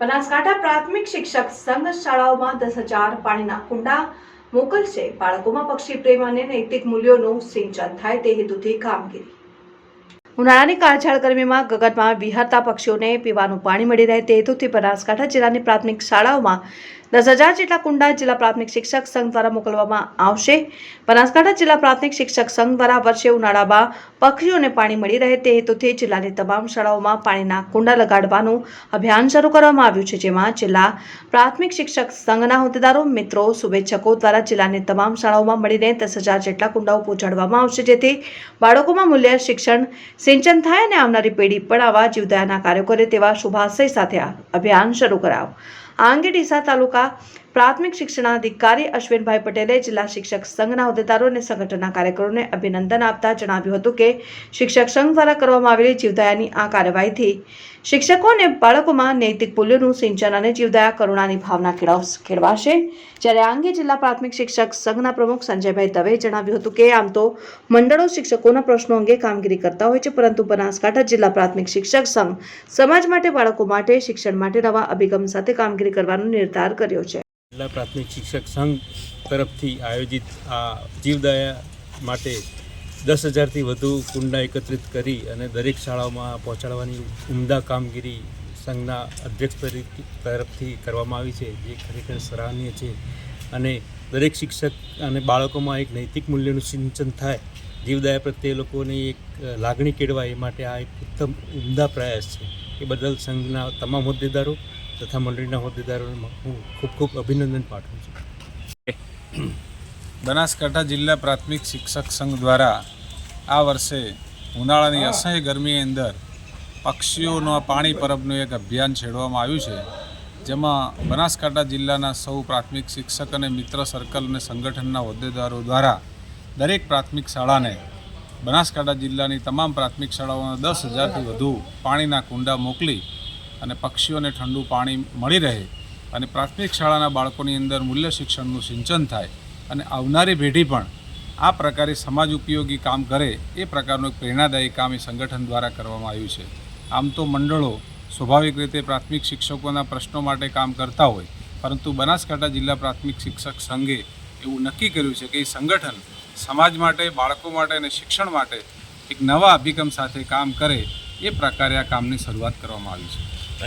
બનાસકાંઠા પ્રાથમિક શિક્ષક સંઘ શાળાઓમાં દસ હજાર પાણીના કુંડા મોકલશે. બાળકોમાં પક્ષી પ્રેમ અને નૈતિક મૂલ્યોનું સિંચન થાય તે હેતુથી કામગીરી. ઉનાળાની કાળઝાળ ગરમીમાં ગગનમાં વિહરતા પક્ષીઓને પીવાનું પાણી મળી રહે તે હેતુથી બનાસકાંઠા જિલ્લાની પ્રાથમિક શાળાઓમાં દસ હજાર જેટલા કુંડા જિલ્લા પ્રાથમિક શિક્ષક સંઘ દ્વારા મોકલવામાં આવશે. બનાસકાંઠા જિલ્લા પ્રાથમિક શિક્ષક સંઘ દ્વારા વર્ષે ઉનાળામાં પક્ષીઓને પાણી મળી રહે તે હેતુથી જિલ્લાની તમામ શાળાઓમાં પાણીના કુંડા લગાડવાનું અભિયાન શરૂ કરવામાં આવ્યું છે, જેમાં જિલ્લા પ્રાથમિક શિક્ષક સંઘના હોદ્દેદારો, મિત્રો, શુભેચ્છકો દ્વારા જિલ્લાની તમામ શાળાઓમાં મળીને દસ હજાર જેટલા કુંડાઓ પહોંચાડવામાં આવશે. જેથી બાળકોમાં મૂલ્ય, શિક્ષણ સિંચન થાય અને આવનારી પેઢી પણ આવા જીવદયાના કાર્યો કરે તેવા શુભાશય સાથે અભિયાન શરૂ કરાવ. આ અંગે તાલુકા પ્રાથમિક શિક્ષણાધિકારી અશ્વિનભાઈ પટેલે જિલ્લા શિક્ષક સંઘના હોદ્દેદારો અને સંગઠનના કાર્યકરોને અભિનંદન આપતા જણાવ્યું હતું કે શિક્ષક સંઘ દ્વારા કરવામાં આવેલી જીવદયાની આ કાર્યવાહીથી શિક્ષકો અને બાળકોમાં નૈતિક મૂલ્યોનું સિંચન અને જીવદયા કરુણાની ભાવના કેળવાશે. જ્યારે આ અંગે જિલ્લા પ્રાથમિક શિક્ષક સંઘના પ્રમુખ સંજયભાઈ દવેએ જણાવ્યું હતું કે આમ તો મંડળો શિક્ષકોના પ્રશ્નો અંગે કામગીરી કરતા હોય છે, પરંતુ બનાસકાંઠા જિલ્લા પ્રાથમિક શિક્ષક સંઘ સમાજ માટે, બાળકો માટે, શિક્ષણ માટે નવા અભિગમ સાથે કામગીરી કરવાનો નિર્ધાર કર્યો છે. જિલ્લા પ્રાથમિક શિક્ષક સંઘ તરફથી આયોજિત આ જીવદયા માટે દસ હજારથી વધુ કુંડા એકત્રિત કરી અને દરેક શાળાઓમાં પહોંચાડવાની ઉમદા કામગીરી સંઘના અધ્યક્ષ તરફથી કરવામાં આવી છે, જે ખરેખર સરાહનીય છે. અને દરેક શિક્ષક અને બાળકોમાં એક નૈતિક મૂલ્યનું સિંચન થાય, જીવદયા પ્રત્યે લોકોની એક લાગણી કેળવાય એ માટે આ એક ઉત્તમ ઉમદા પ્રયાસ છે. એ બદલ સંઘના તમામ હોદ્દેદારો તથા મંડળીના હોદ્દેદારોને હું ખૂબ ખૂબ અભિનંદન પાઠવું છું. બનાસકાંઠા જિલ્લા પ્રાથમિક શિક્ષક સંઘ દ્વારા આ વર્ષે ઉનાળાની અસહ્ય ગરમીની અંદર પક્ષીઓનો પાણી પરબનું એક અભિયાન છેડવામાં આવ્યું છે. જેમાં બનાસકાંઠા જિલ્લાના સૌ પ્રાથમિક શિક્ષક અને મિત્ર સર્કલ અને સંગઠનના હોદ્દેદારો દ્વારા દરેક પ્રાથમિક શાળાને બનાસકાંઠા જિલ્લાની તમામ પ્રાથમિક શાળાઓમાં દસ હજારથી વધુ પાણીના કુંડા મોકલી અને પક્ષીઓને ઠંડુ પાણી મળી રહે અને પ્રાથમિક શાળાના બાળકોની અંદર મૂલ્ય શિક્ષણનું સિંચન થાય અને આવનારી પેઢી પણ આ પ્રકારે સમાજ ઉપયોગી કામ કરે એ પ્રકારનું એક પ્રેરણાદાયી કામ એ સંગઠન દ્વારા કરવામાં આવ્યું છે. આમ તો મંડળો સ્વાભાવિક રીતે પ્રાથમિક શિક્ષકોના પ્રશ્નો માટે કામ કરતા હોય, પરંતુ બનાસકાંઠા જિલ્લા પ્રાથમિક શિક્ષક સંઘે એવું નક્કી કર્યું છે કે એ સંગઠન સમાજ માટે, બાળકો માટે અને શિક્ષણ માટે એક નવા અભિગમ સાથે કામ કરે એ પ્રકારે આ કામની શરૂઆત કરવામાં આવી છે.